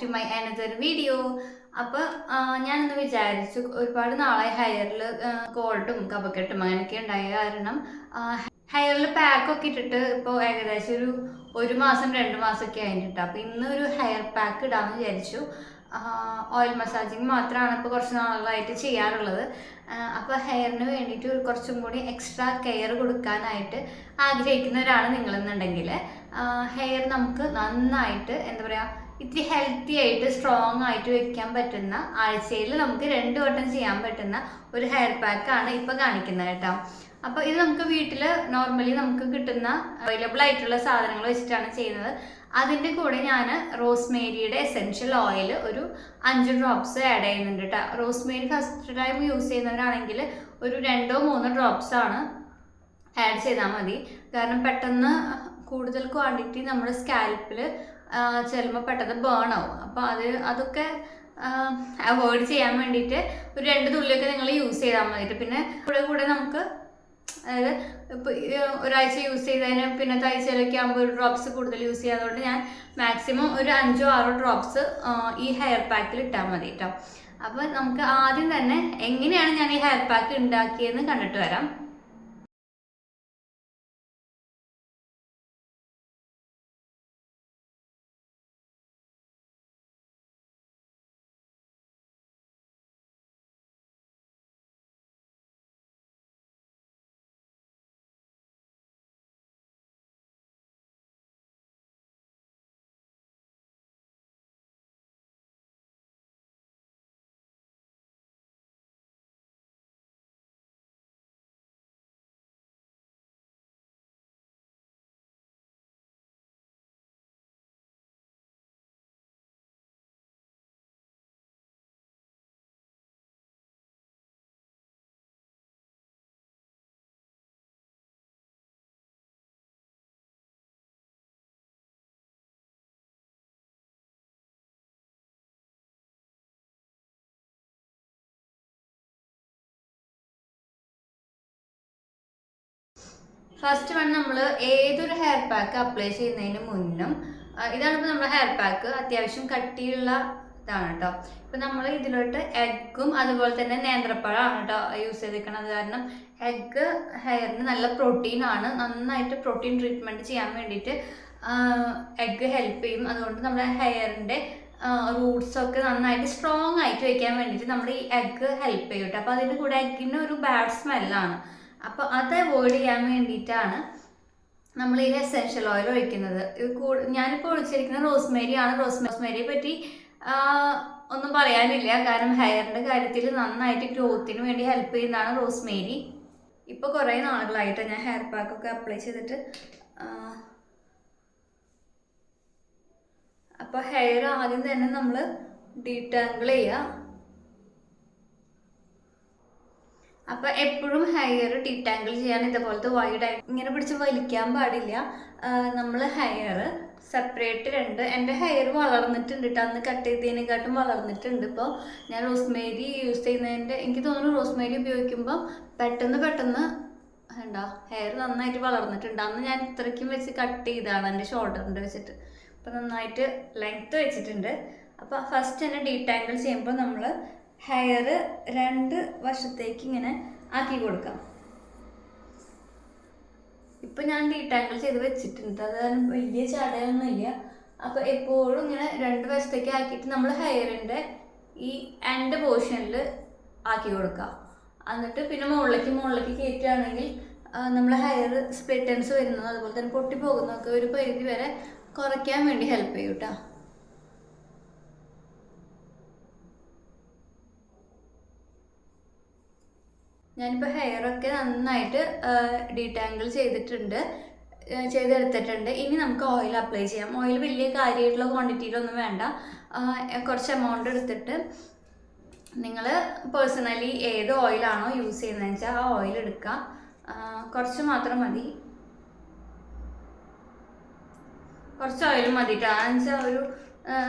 To my another video അപ്പോൾ ഞാനൊന്ന് വിചാരിച്ചു ഒരുപാട് നാളായി ഹെയറിൽ കോൾഡും കപക്കെട്ടും അങ്ങനെയൊക്കെ ഉണ്ടായ കാരണം ഹെയറിൽ പാക്കൊക്കെ ഇട്ടിട്ട് ഇപ്പോൾ ഏകദേശം ഒരു ഒരു മാസം രണ്ട് മാസമൊക്കെ ആയിട്ടുണ്ട്. അപ്പോൾ ഇന്ന് ഒരു ഹെയർ പാക്ക് ഇടാമെന്ന് വിചാരിച്ചു ഓയിൽ മസാജിങ് മാത്രമാണ് ഇപ്പോൾ കുറച്ച് നാളുകളായിട്ട് ചെയ്യാറുള്ളത്. അപ്പോൾ ഹെയറിന് വേണ്ടിയിട്ട് കുറച്ചും കൂടി എക്സ്ട്രാ കെയർ കൊടുക്കാനായിട്ട് ആഗ്രഹിക്കുന്നവരാണ് നിങ്ങളെന്നുണ്ടെങ്കിൽ ഹെയർ നമുക്ക് നന്നായിട്ട് എന്താ പറയുക ഇത്തിരി ഹെൽത്തി ആയിട്ട് സ്ട്രോങ് ആയിട്ട് വെക്കാൻ പറ്റുന്ന ആഴ്ചയിൽ നമുക്ക് രണ്ട് വട്ടം ചെയ്യാൻ പറ്റുന്ന ഒരു ഹെയർ പാക്ക് ആണ് ഇപ്പോൾ കാണിക്കുന്നത് കേട്ടോ. അപ്പോൾ ഇത് നമുക്ക് വീട്ടിൽ നോർമലി നമുക്ക് കിട്ടുന്ന അവൈലബിൾ ആയിട്ടുള്ള സാധനങ്ങൾ വെച്ചിട്ടാണ് ചെയ്യുന്നത്. അതിന്റെ കൂടെ ഞാൻ റോസ്മേരിയുടെ എസെൻഷ്യൽ ഓയിൽ ഒരു അഞ്ച് ഡ്രോപ്സ് ആഡ് ചെയ്യുന്നുണ്ട് കേട്ടോ. റോസ്മേരി ഫസ്റ്റ് ടൈം യൂസ് ചെയ്യുന്നവരാണെങ്കിൽ ഒരു രണ്ടോ മൂന്നോ ഡ്രോപ്സ് ആണ് ആഡ് ചെയ്താൽ മതി. കാരണം പെട്ടെന്ന് കൂടുതൽ ക്വാണ്ടിറ്റി നമ്മുടെ സ്കാൽപ്പിൽ ചെല്ലുമ്പോൾ പെട്ടെന്ന് ബേൺ ആവും. അപ്പോൾ അത് അതൊക്കെ അവോയ്ഡ് ചെയ്യാൻ വേണ്ടിയിട്ട് ഒരു രണ്ട് തുള്ളിയൊക്കെ നിങ്ങൾ യൂസ് ചെയ്താൽ മതി പിന്നെ കൂടെ കൂടെ നമുക്ക് അതായത് ഇപ്പോൾ ഒരാഴ്ച യൂസ് ചെയ്തതിന് പിന്നത്തെ ആഴ്ചയിലൊക്കെ ആകുമ്പോൾ ഒരു ഡ്രോപ്സ് കൂടുതൽ യൂസ് ചെയ്യാതുകൊണ്ട് ഞാൻ മാക്സിമം ഒരു അഞ്ചോ ആറോ ഡ്രോപ്സ് ഈ ഹെയർ പാക്കിൽ ഇട്ടാൽ മതി കേട്ടോ അപ്പോൾ നമുക്ക് ആദ്യം തന്നെ എങ്ങനെയാണ് ഞാൻ ഈ ഹെയർ പാക്ക് ഉണ്ടാക്കിയതെന്ന് കണ്ടിട്ട് വരാം. ഫസ്റ്റ് വൺ നമ്മൾ ഏതൊരു ഹെയർ പാക്ക് അപ്ലൈ ചെയ്യുന്നതിന് മുന്നും ഇതാണ് ഇപ്പോൾ നമ്മുടെ ഹെയർ പാക്ക് അത്യാവശ്യം കട്ടിയുള്ള ഇതാണ് കേട്ടോ ഇപ്പം നമ്മൾ ഇതിലോട്ട് എഗ്ഗും അതുപോലെ തന്നെ നേന്ത്രപ്പഴമാണ് കേട്ടോ യൂസ് ചെയ്തിരിക്കുന്നത്. കാരണം എഗ്ഗ് ഹെയറിന് നല്ല പ്രോട്ടീൻ ആണ്. നന്നായിട്ട് പ്രോട്ടീൻ ട്രീറ്റ്മെന്റ് ചെയ്യാൻ വേണ്ടിയിട്ട് എഗ്ഗ് ഹെൽപ്പ് ചെയ്യും. അതുകൊണ്ട് നമ്മുടെ ഹെയറിന്റെ റൂട്ട്സൊക്കെ നന്നായിട്ട് സ്ട്രോങ് ആയിട്ട് വയ്ക്കാൻ വേണ്ടിയിട്ട് നമ്മൾ ഈ എഗ്ഗ് ഹെൽപ്പ് ചെയ്യും കേട്ടോ അപ്പോൾ അതിന്റെ കൂടെ എഗ്ഗിന് ഒരു ബാഡ് സ്മെല്ലാണ് അപ്പോൾ അത് അവോയ്ഡ് ചെയ്യാൻ വേണ്ടിയിട്ടാണ് നമ്മൾ ഈ എസെൻഷ്യൽ ഓയിൽ ഒഴിക്കുന്നത്. ഇത് കൂടു ഞാനിപ്പോൾ ഒഴിച്ചിരിക്കുന്നത് റോസ്മേരി ആണ്. റോസ്മേരിയെ പറ്റി ഒന്നും പറയാനില്ല. കാരണം ഹെയറിന്റെ കാര്യത്തിൽ നന്നായിട്ട് ഗ്രോത്തിന് വേണ്ടി ഹെൽപ്പ് ചെയ്യുന്നതാണ് റോസ്മേരി ഇപ്പോൾ കുറേ നാളുകളായിട്ട് ഞാൻ ഹെയർ പാക്കൊക്കെ അപ്ലൈ ചെയ്തിട്ട് അപ്പോൾ ഹെയർ ആദ്യം തന്നെ നമ്മൾ ഡീടാങ്കിൾ ചെയ്യുക അപ്പൊ എപ്പോഴും ഹെയർ ടിറ്റാങ്കിൾ ചെയ്യാൻ ഇതുപോലത്തെ വൈഡ് ഇങ്ങനെ പിടിച്ച് വലിക്കാൻ പാടില്ല. നമ്മൾ ഹെയർ സെപ്പറേറ്റ് രണ്ട് എന്റെ ഹെയർ വളർന്നിട്ടുണ്ട് കേട്ടോ അന്ന് കട്ട് ചെയ്തതിനെക്കാട്ടും വളർന്നിട്ടുണ്ട് ഇപ്പോൾ ഞാൻ റോസ്മേരി യൂസ് ചെയ്യുന്നതിന്റെ എനിക്ക് തോന്നുന്നു റോസ്മേരി ഉപയോഗിക്കുമ്പോൾ പെട്ടെന്ന് പെട്ടെന്ന് ഉണ്ടോ ഹെയർ നന്നായിട്ട് വളർന്നിട്ടുണ്ട്. അന്ന് ഞാൻ ഇത്രയ്ക്കും വെച്ച് കട്ട് ചെയ്തതാണ് എന്റെ ഷോൾഡറിന്റെ വെച്ചിട്ട്. അപ്പോൾ നന്നായിട്ട് ലെങ്ത്ത് വെച്ചിട്ടുണ്ട്. അപ്പോൾ ഫസ്റ്റ് തന്നെ ഡീറ്റാങ്കിൾ ചെയ്യുമ്പോൾ നമ്മൾ ഹെയർ രണ്ട് വശത്തേക്ക് ഇങ്ങനെ ആക്കി കൊടുക്കാം. ഇപ്പൊ ഞാൻ ഡീടാങ്കിൾ ചെയ്ത് വെച്ചിട്ടുണ്ട്. അത് വലിയ ചടയൊന്നുമില്ല അപ്പൊ എപ്പോഴും ഇങ്ങനെ രണ്ട് വശത്തേക്ക് ആക്കിയിട്ട് നമ്മൾ ഹെയറിന്റെ ഈ എൻഡ് പോർഷനിൽ ആക്കി കൊടുക്കാം. എന്നിട്ട് പിന്നെ മുകളിലേക്ക് മുകളിലേക്ക് കയറ്റുകയാണെങ്കിൽ നമ്മൾ ഹെയർ സ്പ്ലിറ്റൻസ് വരുന്നത് അതുപോലെ തന്നെ പൊട്ടി പോകുന്നതൊക്കെ ഒരു പരിധി വരെ കുറയ്ക്കാൻ വേണ്ടി ഹെൽപ്പ് ചെയ്യും കേട്ടോ ഞാനിപ്പോൾ ഹെയറൊക്കെ നന്നായിട്ട് ഡീടാങ്കിൾ ചെയ്തിട്ടുണ്ട്. ചെയ്തെടുത്തിട്ടുണ്ട്. ഇനി നമുക്ക് ഓയിൽ അപ്ലൈ ചെയ്യാം. ഓയിൽ വലിയ കാര്യമായിട്ടുള്ള ക്വാണ്ടിറ്റിയിലൊന്നും വേണ്ട. കുറച്ച് എമൗണ്ട് എടുത്തിട്ട് നിങ്ങൾ പേഴ്സണലി ഏത് ഓയിലാണോ യൂസ് ചെയ്യുന്നതെന്ന് വെച്ചാൽ ആ ഓയിൽ എടുക്കുക. കുറച്ച് മാത്രം മതി. കുറച്ച് ഓയിൽ മതി. കാരണം വെച്ചാൽ ഒരു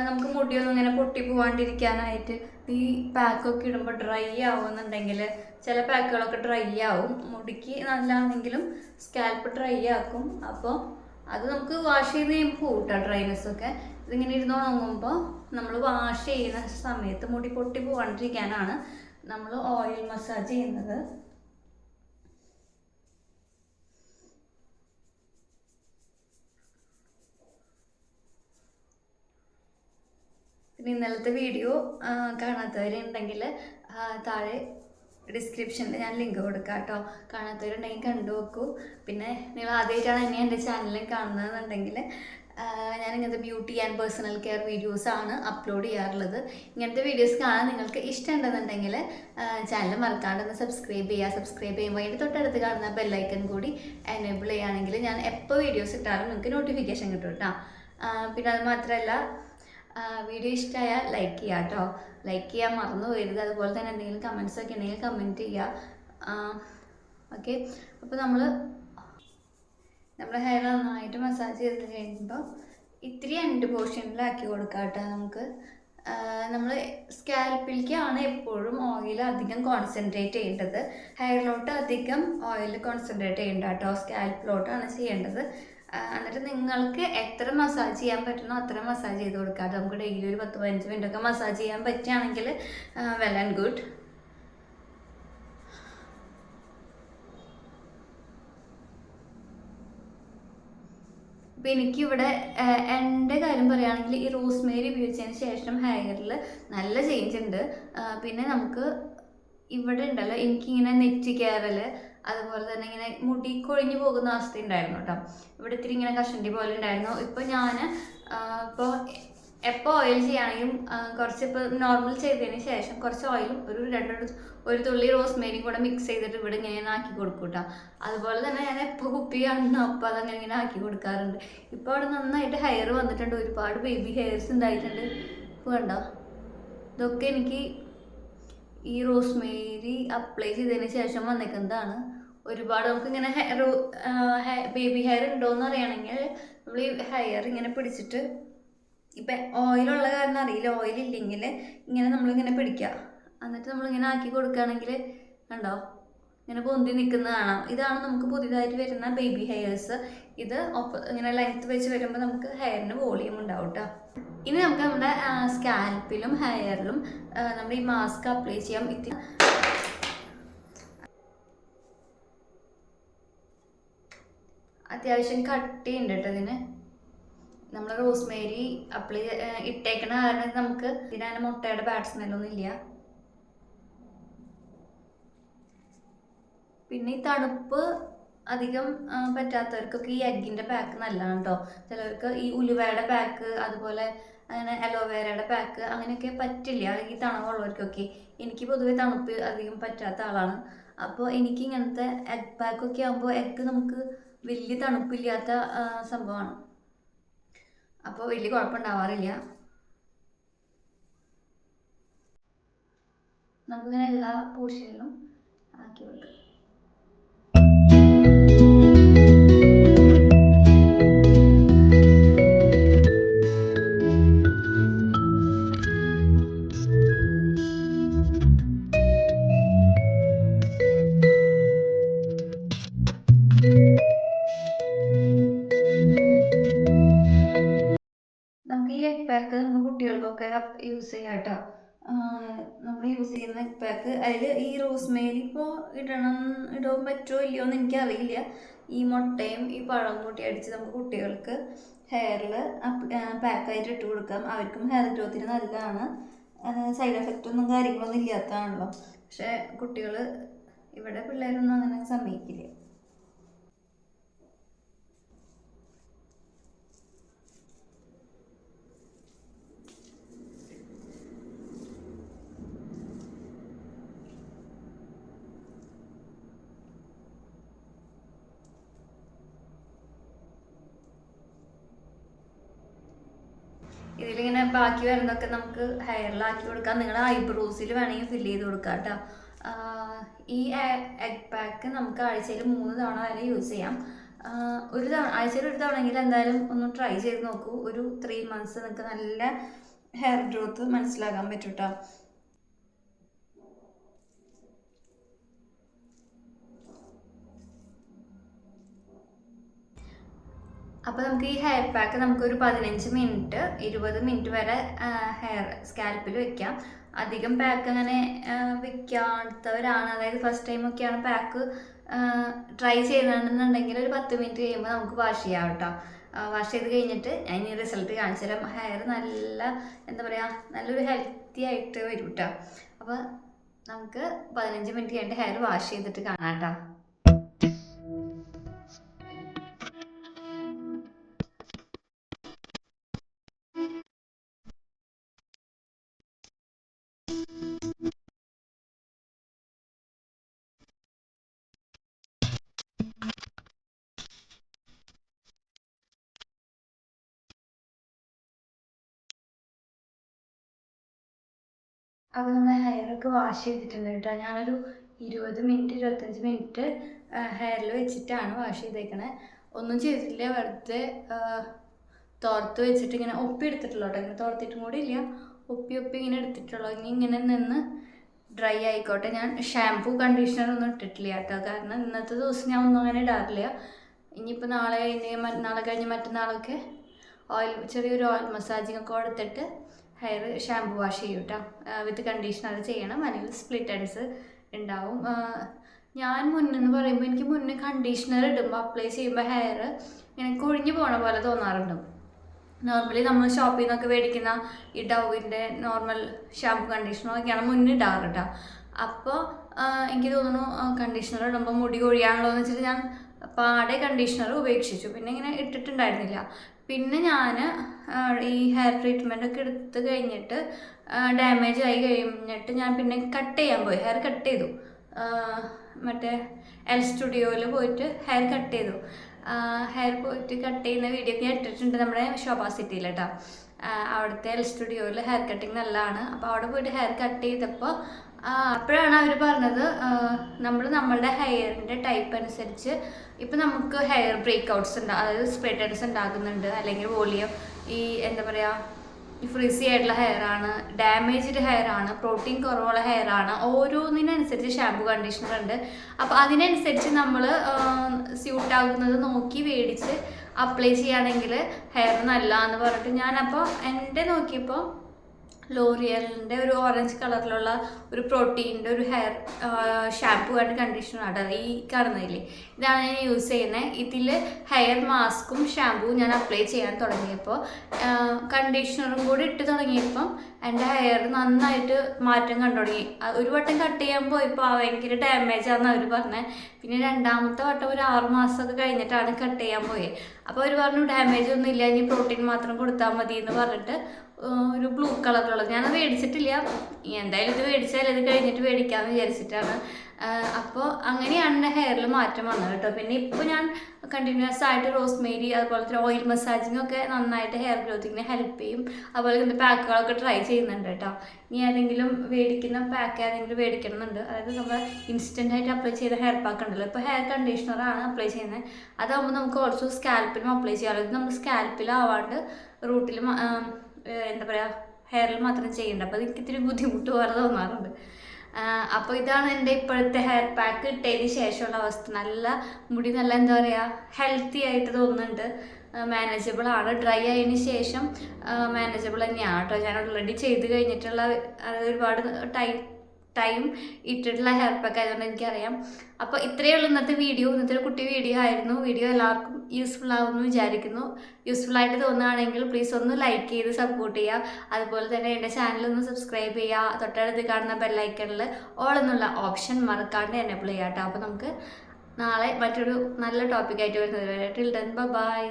നമുക്ക് മുടിയൊന്നും ഇങ്ങനെ പൊട്ടി പോവാണ്ടിരിക്കാനായിട്ട് ഈ പാക്കൊക്കെ ഇടുമ്പോൾ ഡ്രൈ ആവുമെന്നുണ്ടെങ്കിൽ ചില പാക്കുകളൊക്കെ ഡ്രൈ ആവും. മുടിക്ക് നല്ലതാണെങ്കിലും സ്കാൽപ്പ് ഡ്രൈ ആക്കും. അപ്പോൾ അത് നമുക്ക് വാഷ് ചെയ്ത് കഴിയുമ്പോൾ കൂട്ടാം ഡ്രൈനെസ്സൊക്കെ ഇതിങ്ങനെ ഇരുന്ന് ഉണങ്ങുമ്പോൾ നമ്മൾ വാഷ് ചെയ്യുന്ന സമയത്ത് മുടി പൊട്ടി പോകാണ്ടിരിക്കാനാണ് നമ്മൾ ഓയിൽ മസാജ് ചെയ്യുന്നത്. പിന്നെ ഇന്നലത്തെ വീഡിയോ കാണാത്തവരുണ്ടെങ്കിൽ താഴെ ഡിസ്ക്രിപ്ഷനിൽ ഞാൻ ലിങ്ക് കൊടുക്കാം കേട്ടോ കാണാത്തവരുണ്ടെങ്കിൽ കണ്ടു നോക്കൂ. പിന്നെ നിങ്ങൾ ആദ്യമായിട്ടാണ് എന്നെ എന്റെ ചാനലിൽ കാണുന്നതെന്നുണ്ടെങ്കിൽ ഞാൻ ഇങ്ങനത്തെ beauty and personal care videos ആണ് അപ്ലോഡ് ചെയ്യാറുള്ളത്. ഇങ്ങനത്തെ വീഡിയോസ് കാണാൻ നിങ്ങൾക്ക് ഇഷ്ടമുണ്ടെന്നുണ്ടെങ്കിൽ ചാനൽ മറക്കാണ്ട് ഒന്ന് സബ്സ്ക്രൈബ് ചെയ്യുക. സബ്സ്ക്രൈബ് ചെയ്യുമ്പോൾ അതിന്റെ തൊട്ടടുത്ത് കാണുന്ന ബെല്ലൈക്കൺ കൂടി എനേബിൾ ചെയ്യുകയാണെങ്കിൽ ഞാൻ എപ്പോൾ വീഡിയോസ് ഇട്ടാലും നിങ്ങൾക്ക് നോട്ടിഫിക്കേഷൻ കിട്ടും കേട്ടോ. പിന്നെ അത് മാത്രമല്ല വീഡിയോ ഇഷ്ടമായാൽ ലൈക്ക് ചെയ്യുക കേട്ടോ ലൈക്ക് ചെയ്യാൻ മറന്നു പോകരുത് അതുപോലെ തന്നെ എന്തെങ്കിലും കമൻസ് ഒക്കെ ഉണ്ടെങ്കിൽ കമന്റ് ചെയ്യുക ഓക്കെ അപ്പോൾ നമ്മൾ നമ്മുടെ ഹെയർ നന്നായിട്ട് മസാജ് ചെയ്ത് കഴിയുമ്പോൾ ഇത്തിരി എൻഡ് പോർഷനിലാക്കി കൊടുക്കാം കേട്ടോ നമുക്ക്. നമ്മൾ സ്കാൽപ്പിലേക്കാണ് എപ്പോഴും ഓയിൽ അധികം കോൺസെൻട്രേറ്റ് ചെയ്യേണ്ടത്. ഹെയറിലോട്ട് അധികം ഓയിൽ കോൺസെൻട്രേറ്റ് ചെയ്യേണ്ട കേട്ടോ സ്കാൽപ്പിലോട്ടാണ് ചെയ്യേണ്ടത്. എന്നിട്ട് നിങ്ങൾക്ക് എത്ര മസാജ് ചെയ്യാൻ പറ്റുന്നോ അത്ര മസാജ് ചെയ്ത് അത് നമുക്ക് ഡെയിലി ഒരു പത്ത് പതിനഞ്ച് മിനിറ്റ് ഒക്കെ മസാജ് ചെയ്യാൻ പറ്റുകയാണെങ്കിൽ വെൽ ആൻഡ് ഗുഡ് അപ്പോൾ എനിക്കിവിടെ എന്റെ കാര്യം പറയുകയാണെങ്കിൽ ഈ റോസ്മേരി ഉപയോഗിച്ചതിന് ശേഷം ഹെയറിൽ നല്ല ചേഞ്ച് ഉണ്ട്. പിന്നെ നമുക്ക് ഇവിടെ ഉണ്ടല്ലോ എനിക്കിങ്ങനെ നെറ്റ് കയറൽ അതുപോലെ തന്നെ ഇങ്ങനെ മുടി കൊഴിഞ്ഞു പോകുന്ന അവസ്ഥ ഉണ്ടായിരുന്നു കേട്ടോ. ഇവിടെ ഇത്തിരി ഇങ്ങനെ കഷണ്ടി പോലെ ഉണ്ടായിരുന്നു. ഇപ്പോൾ ഞാൻ ഇപ്പോൾ എപ്പോൾ ഓയിൽ ചെയ്യുകയാണെങ്കിലും കുറച്ച് ഇപ്പോൾ നോർമൽ ചെയ്തതിന് ശേഷം കുറച്ച് ഓയിലും ഒരു രണ്ട് ഒരു തുള്ളി റോസ്മേരിയും കൂടെ മിക്സ് ചെയ്തിട്ട് ഇവിടെ ഇങ്ങനെ ആക്കി കൊടുക്കും കേട്ടോ. അതുപോലെ തന്നെ ഞാൻ എപ്പോൾ കുപ്പി കാണുന്നു അപ്പോൾ അതങ്ങനെ ഇങ്ങനെ ആക്കി കൊടുക്കാറുണ്ട്. ഇപ്പോൾ അവിടെ നന്നായിട്ട് ഹെയർ വന്നിട്ടുണ്ട്. ഒരുപാട് ബേബി ഹെയർസ് ഉണ്ടായിട്ടുണ്ട്. ഇപ്പോൾ കണ്ടോ? ഇതൊക്കെ എനിക്ക് ഈ റോസ്മേരി അപ്ലൈ ചെയ്തതിന് ശേഷം വന്നേക്കുന്നതാണ്. ഒരുപാട് നമുക്ക് ഇങ്ങനെ ബേബി ഹെയർ ഉണ്ടോയെന്ന് അറിയണമെങ്കിൽ നമ്മൾ ഈ ഹെയർ ഇങ്ങനെ പിടിച്ചിട്ട് ഇപ്പം ഓയിലുള്ള കാരണം അറിയില്ല. ഓയിൽ ഇല്ലെങ്കിൽ ഇങ്ങനെ നമ്മളിങ്ങനെ പിടിക്കുക. എന്നിട്ട് നമ്മളിങ്ങനെ ആക്കി കൊടുക്കുകയാണെങ്കിൽ കണ്ടോ? ഇങ്ങനെ പൊന്തി നിൽക്കുന്ന കാണാം. ഇതാണ് നമുക്ക് പുതിയതായിട്ട് വരുന്ന ബേബി ഹെയർസ് ഇത് ഒപ്പ ഇങ്ങനെ ലെങ്ത് വെച്ച് വരുമ്പോൾ നമുക്ക് ഹെയറിന് വോളിയം ഉണ്ടാവും കേട്ടോ ഇനി നമുക്ക് നമ്മുടെ സ്കാൽപ്പിലും ഹെയറിലും നമ്മൾ ഈ മാസ്ക് അപ്ലൈ ചെയ്യാം. ഇത്തിരി അത്യാവശ്യം കട്ടി ഉണ്ട് കേട്ടോ ഇതിന് നമ്മൾ റോസ്മേരി അപ്ലൈ ഇട്ടേക്കണ കാരണം നമുക്ക് ഇതിനങ്ങനെ മുട്ടയുടെ ബാഡ് സ്മെല്ലൊന്നും ഇല്ല. പിന്നെ ഈ തണുപ്പ് അധികം പറ്റാത്തവർക്കൊക്കെ ഈ എഗ്ഗിന്റെ പാക്ക് നല്ലതാണ് കേട്ടോ ചിലവർക്ക് ഈ ഉലുവയുടെ പാക്ക് അതുപോലെ അങ്ങനെ അലോവേരയുടെ പാക്ക് അങ്ങനെയൊക്കെ പറ്റില്ല. ഈ തണവുള്ളവർക്കൊക്കെ. എനിക്ക് പൊതുവെ തണുപ്പ് അധികം പറ്റാത്ത ആളാണ്. അപ്പോൾ എനിക്ക് ഇങ്ങനത്തെ എഗ് പാക്കൊക്കെ ആകുമ്പോൾ എഗ്ഗ് നമുക്ക് വലിയ തണുപ്പില്ലാത്ത സംഭവമാണ്. അപ്പോൾ വലിയ കുഴപ്പമുണ്ടാവാറില്ല. നമുക്കിങ്ങനെ എല്ലാ പോർഷനിലും ആക്കി കൊടുക്കാം കേട്ടോ. നമ്മൾ യൂസ് ചെയ്യുന്ന പാക്ക് അതിൽ ഈ റോസ്മേരി ഇപ്പോൾ ഇടണം ഇടാൻ പറ്റുമോ ഇല്ലയോ എന്ന് എനിക്കറിയില്ല. ഈ മുട്ടയും ഈ പഴം കൂട്ടി അടിച്ച് നമുക്ക് കുട്ടികൾക്ക് ഹെയറിൽ പാക്കായിട്ട് ഇട്ട് കൊടുക്കാം. അവർക്കും ഹെയർ ഗ്രോത്തിന് നല്ലതാണ്. സൈഡ് എഫക്റ്റ് ഒന്നും കാര്യങ്ങളൊന്നും ഇല്ലാത്തതാണല്ലോ. പക്ഷേ കുട്ടികൾ ഇവിടെ പിള്ളേരൊന്നും അങ്ങനെ സമ്മതിക്കില്ല ഇതിലിങ്ങനെ ബാക്കി വരുന്നൊക്കെ നമുക്ക് ഹെയറിലാക്കി കൊടുക്കാം. നിങ്ങൾ ഐബ്രോസിൽ വേണമെങ്കിൽ ഫില്ല് ചെയ്ത് കൊടുക്കാം കേട്ടോ. ഈ എഗ് പാക്ക് നമുക്ക് ആഴ്ചയിൽ മൂന്ന് തവണ വരെ യൂസ് ചെയ്യാം. ഒരു തവണ ആഴ്ചയിൽ ഒരു തവണയെങ്കിലും എന്തായാലും ഒന്ന് ട്രൈ ചെയ്ത് നോക്കൂ. ഒരു ത്രീ മന്ത്സ് നിങ്ങൾക്ക് നല്ല ഹെയർ ഗ്രോത്ത് മനസ്സിലാക്കാൻ പറ്റും കേട്ടോ. അപ്പോൾ നമുക്ക് ഈ ഹെയർ പാക്ക് നമുക്കൊരു പതിനഞ്ച് മിനിറ്റ് ഇരുപത് മിനിറ്റ് വരെ ഹെയർ സ്കാൽപ്പിൽ വെക്കാം. അധികം പാക്ക് അങ്ങനെ വെക്കാത്തവരാണ്. അതായത് ഫസ്റ്റ് ടൈം ഒക്കെയാണ് പാക്ക് ട്രൈ ചെയ്യുന്നുണ്ടെന്നുണ്ടെങ്കിൽ ഒരു പത്ത് മിനിറ്റ് കഴിയുമ്പോൾ നമുക്ക് വാഷ് ചെയ്യാം കേട്ടോ. വാഷ് ചെയ്ത് കഴിഞ്ഞിട്ട് ഞാൻ ഈ റിസൾട്ട് കാണിച്ചു തരാം. ഹെയർ നല്ല എന്താ പറയുക നല്ലൊരു ഹെൽത്തി ആയിട്ട് വരും കേട്ടോ അപ്പോൾ നമുക്ക് പതിനഞ്ച് മിനിറ്റ് കഴിഞ്ഞിട്ട് ഹെയർ വാഷ് ചെയ്തിട്ട് കാണാം കേട്ടോ. അപ്പോൾ നമ്മൾ ഹെയറൊക്കെ വാഷ് ചെയ്തിട്ടുണ്ട് കേട്ടോ. ഞാനൊരു ഇരുപത് മിനിറ്റ് ഇരുപത്തഞ്ച് മിനിറ്റ് ഹെയറിൽ വെച്ചിട്ടാണ് വാഷ് ചെയ്തേക്കണേ. ഒന്നും ചെയ്തിട്ടില്ല. വെറുതെ തോർത്ത് വെച്ചിട്ട് ഇങ്ങനെ ഒപ്പി എടുത്തിട്ടുള്ളൂ കേട്ടോ. ഇങ്ങനെ തോർത്തിട്ടും കൂടി ഇല്ല. ഒപ്പി ഒപ്പി ഇങ്ങനെ എടുത്തിട്ടുള്ളൂ. ഇനി ഇങ്ങനെ നിന്ന് ഡ്രൈ ആയിക്കോട്ടെ. ഞാൻ ഷാംപൂ കണ്ടീഷണർ ഒന്നും ഇട്ടിട്ടില്ല കേട്ടോ. കാരണം ഇന്നത്തെ ദിവസം ഞാൻ ഒന്നും അങ്ങനെ ഇടാറില്ല. ഇനിയിപ്പോൾ നാളെ കഴിഞ്ഞ് നാളെ കഴിഞ്ഞ് മറ്റന്നാളൊക്കെ ഓയിൽ ചെറിയൊരു ഓയിൽ മസാജിങ് ഒക്കെ കൊടുത്തിട്ട് ഹെയർ ഷാംപൂ വാഷ് ചെയ്യും കേട്ടോ വിത്ത് കണ്ടീഷണർ ചെയ്യണം. അല്ലെങ്കിൽ സ്പ്ലിറ്റ് ഹെഡ്സ് ഉണ്ടാവും ഞാൻ മുന്നെന്ന് പറയുമ്പോൾ എനിക്ക് മുന്നേ കണ്ടീഷണർ ഇടുമ്പോൾ അപ്ലൈ ചെയ്യുമ്പോൾ ഹെയർ ഇങ്ങനെ കൊഴിഞ്ഞു പോണ പോലെ തോന്നാറുണ്ട്. നോർമലി നമ്മൾ ഷോപ്പിൽ നിന്നൊക്കെ മേടിക്കുന്ന ഈ ഡൗവിന്റെ നോർമൽ ഷാംപൂ കണ്ടീഷണറൊക്കെയാണ് മുന്നേ ഇടാറ് കേട്ടോ അപ്പോൾ എനിക്ക് തോന്നുന്നു കണ്ടീഷണർ ഇടുമ്പോൾ മുടി കൊഴിയാണല്ലോ എന്ന് വെച്ചിട്ട് ഞാൻ പാടെ കണ്ടീഷണർ ഉപേക്ഷിച്ചു. പിന്നെ ഇങ്ങനെ ഇട്ടിട്ടുണ്ടായിരുന്നില്ല. പിന്നെ ഞാൻ ഈ ഹെയർ ട്രീറ്റ്മെന്റ് ഒക്കെ എടുത്ത് കഴിഞ്ഞിട്ട് ഡാമേജ് ആയി കഴിഞ്ഞിട്ട് ഞാൻ പിന്നെ കട്ട് ചെയ്യാൻ പോയി ഹെയർ കട്ട് ചെയ്തു. മറ്റേ എൽ സ്റ്റുഡിയോയിൽ പോയിട്ട് ഹെയർ കട്ട് ചെയ്തു. ഹെയർ പോയിട്ട് കട്ട് ചെയ്യുന്ന വീഡിയോ ഒക്കെ ഇട്ടിട്ടുണ്ട് നമ്മുടെ ശോഭ സിറ്റിയിൽ കേട്ടോ അവിടുത്തെ എൽ സ്റ്റുഡിയോയിൽ ഹെയർ കട്ടിങ് നല്ലതാണ്. അപ്പോൾ അവിടെ പോയിട്ട് ഹെയർ കട്ട് ചെയ്തപ്പോൾ അപ്പോഴാണ് അവർ പറഞ്ഞത് നമ്മൾ നമ്മളുടെ ഹെയറിന്റെ ടൈപ്പ് അനുസരിച്ച് ഇപ്പം നമുക്ക് ഹെയർ ബ്രേക്ക് ഔട്ട്സ് ഉണ്ട് അതായത് സ്പ്രെഡൻസ് ഉണ്ടാകുന്നുണ്ട് അല്ലെങ്കിൽ വോളിയം ഈ എന്താ പറയുക ഫ്രിസി ആയിട്ടുള്ള ഹെയർ ആണ് ഡാമേജ്ഡ് ഹെയർ ആണ് പ്രോട്ടീൻ കുറവുള്ള ഹെയർ ആണ് ഓരോന്നിനനുസരിച്ച് ഷാമ്പു കണ്ടീഷണർ ഉണ്ട്. അപ്പോൾ അതിനനുസരിച്ച് നമ്മൾ സ്യൂട്ട് ആകുന്നത് നോക്കി മേടിച്ച് അപ്ലൈ ചെയ്യുകയാണെങ്കിൽ ഹെയർ നല്ല എന്ന് പറഞ്ഞിട്ട് ഞാനപ്പോൾ എന്റെ നോക്കിയപ്പോൾ ലോറിയലിന്റെ ഒരു ഓറഞ്ച് കളറിലുള്ള ഒരു പ്രോട്ടീന്റെ ഒരു ഹെയർ ഷാംപൂ ആൻഡ് കണ്ടീഷണറാണ് ഈ കാണുന്നതില്ലേ ഇതാണ് ഞാൻ യൂസ് ചെയ്യുന്നത് ഇതിൽ ഹെയർ മാസ്കും ഷാമ്പുവും ഞാൻ അപ്ലൈ ചെയ്യാൻ തുടങ്ങിയപ്പോൾ കണ്ടീഷണറും കൂടി ഇട്ട് തുടങ്ങിയപ്പം എന്റെ ഹെയർ നന്നായിട്ട് മാറ്റം കണ്ടു തുടങ്ങി. ഒരു വട്ടം കട്ട് ചെയ്യാൻ പോയപ്പോൾ ഭയങ്കര ഡാമേജ് ആണെന്ന് അവർ പറഞ്ഞത് പിന്നെ രണ്ടാമത്തെ വട്ടം ഒരു ആറ് മാസമൊക്കെ കഴിഞ്ഞിട്ടാണ് കട്ട് ചെയ്യാൻ പോയത് അപ്പോൾ അവർ പറഞ്ഞു ഡാമേജ് ഒന്നും ഇല്ല ഇനി പ്രോട്ടീൻ മാത്രം കൊടുത്താൽ മതി എന്ന് പറഞ്ഞിട്ട് ഒരു ബ്ലൂ കളറിലുള്ളത് ഞാനത് മേടിച്ചിട്ടില്ല. എന്തായാലും ഇത് മേടിച്ചാൽ ഇത് കഴിഞ്ഞിട്ട് മേടിക്കാമെന്ന് വിചാരിച്ചിട്ടാണ്. അപ്പോൾ അങ്ങനെയാണ് എന്റെ ഹെയറിൽ മാറ്റം വന്നത് കേട്ടോ പിന്നെ ഇപ്പോൾ ഞാൻ കണ്ടിന്യൂസ് ആയിട്ട് റോസ്മേരി അതുപോലെ തന്നെ ഓയിൽ മസാജിങ് ഒക്കെ നന്നായിട്ട് ഹെയർ ഗ്രോത്തിങ്ങിന് ഹെൽപ്പ് ചെയ്യും. അതുപോലെ തന്നെ പാക്കുകളൊക്കെ ട്രൈ ചെയ്യുന്നുണ്ട് കേട്ടോ ഇനി ഏതെങ്കിലും മേടിക്കുന്ന പാക്ക് ഏതെങ്കിലും മേടിക്കണമെന്നുണ്ട്. അതായത് നമ്മൾ ഇൻസ്റ്റന്റ് ആയിട്ട് അപ്ലൈ ചെയ്ത ഹെയർ പാക്ക് ഉണ്ടല്ലോ. ഇപ്പോൾ ഹെയർ കണ്ടീഷണറാണ് അപ്ലൈ ചെയ്യുന്നത് അതാകുമ്പോൾ നമുക്ക് ഓൾസോ സ്കാൽപ്പിലും അപ്ലൈ ചെയ്യാം ഇത് നമ്മൾ സ്കാൽപ്പിലാവാണ്ട് റൂട്ടിലും എന്താ പറയുക ഹെയറിൽ മാത്രം ചെയ്യേണ്ട. അപ്പോൾ എനിക്ക് ഇത്തിരി ബുദ്ധിമുട്ട് പോലെ തോന്നാറുണ്ട്. അപ്പോൾ ഇതാണ് എന്റെ ഇപ്പോഴത്തെ ഹെയർ പാക്ക് ഇട്ടതിന് ശേഷമുള്ള അവസ്ഥ. നല്ല മുടി നല്ല എന്താ പറയുക ഹെൽത്തി ആയിട്ട് തോന്നുന്നുണ്ട്. മാനേജബിൾ ആണ്. ഡ്രൈ ആയതിന് ശേഷം മാനേജബിൾ തന്നെയാണ് കേട്ടോ. ഞാൻ ഓൾറെഡി ചെയ്ത് കഴിഞ്ഞിട്ടുള്ള ഒരുപാട് ടൈം ടൈം ഇട്ടിട്ടുള്ള ഹെയർ പാക്ക് ആയതുകൊണ്ട് എനിക്കറിയാം. അപ്പോൾ ഇത്രയേ ഉള്ളൂ ഇന്നത്തെ വീഡിയോ ഇന്നത്തെ ഒരു കുട്ടി വീഡിയോ ആയിരുന്നു. വീഡിയോ എല്ലാവർക്കും യൂസ്ഫുൾ ആവുമെന്ന് വിചാരിക്കുന്നു. യൂസ്ഫുൾ ആയിട്ട് തോന്നുകയാണെങ്കിൽ പ്ലീസ് ഒന്ന് ലൈക്ക് ചെയ്ത് സപ്പോർട്ട് ചെയ്യുക. അതുപോലെ തന്നെ എന്റെ ചാനൽ ഒന്ന് സബ്സ്ക്രൈബ് ചെയ്യുക. തൊട്ടടുത്ത് കാണുന്ന ബെല്ലൈക്കണിൽ ഓൾ എന്നുള്ള ഓപ്ഷൻ മറക്കാണ്ട് എനേബിൾ ചെയ്യാം കേട്ടോ അപ്പോൾ നമുക്ക് നാളെ മറ്റൊരു നല്ല ടോപ്പിക്കായിട്ട് വരുന്നത് വരെ. Till don't by